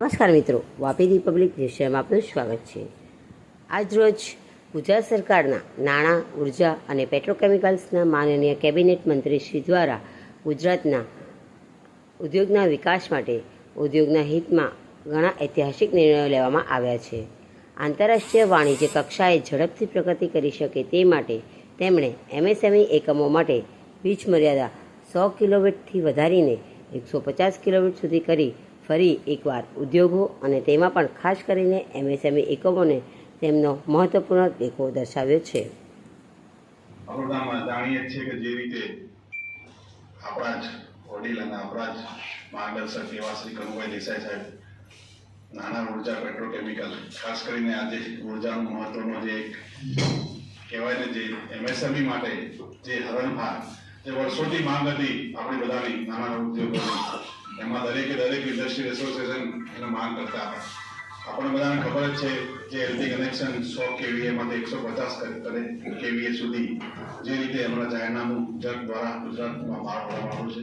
નમસ્કાર મિત્રો, વાપી રિપબ્લિક દ્રશ્યમાં આપનું સ્વાગત છે. આજરોજ ગુજરાત સરકારના નાણાં, ઊર્જા અને પેટ્રોકેમિકલ્સના માનનીય કેબિનેટ મંત્રી શ્રી દ્વારા ગુજરાતના ઉદ્યોગના વિકાસ માટે ઉદ્યોગના હિતમાં ઘણા ઐતિહાસિક નિર્ણયો લેવામાં આવ્યા છે. આંતરરાષ્ટ્રીય વાણિજ્ય કક્ષાએ ઝડપથી પ્રગતિ કરી શકે તે માટે તેમણે એમએસએમઈ એકમો માટે વીજ મર્યાદા સો કિલોમીટરથી વધારીને એકસો પચાસ કિલોમીટર સુધી કરી ફરી એકવાર ઉદ્યોગો અને તેમાં પણ ખાસ કરીને એમએસએમઈ એકમોને તેમનો મહત્વપૂર્ણ ટેકો દર્શાવ્યો છે. નાના ઊર્જા પેટ્રોકેમિકલ, ખાસ કરીને આજે ઉર્જાનું મહત્વનો જે એક કહેવાય ને જે એમએસએમઈ માટે જે હરણફાળ, જે વર્ષોથી માંગ હતી આપણી બધાની નાના ઉદ્યોગોની. દરેકે દરેક ઇન્ડસ્ટ્રી એસોસિએશન એનો માંગ કરતા આપણને બધાને ખબર જ છે કે એલટી કનેક્શન સો કેવીએ માંથી એકસો પચાસ કેવીએ સુધી જે રીતે હમણાં જાહેરનામું જગ દ્વારા ગુજરાતમાં બહાર પાડવામાં આવ્યું છે.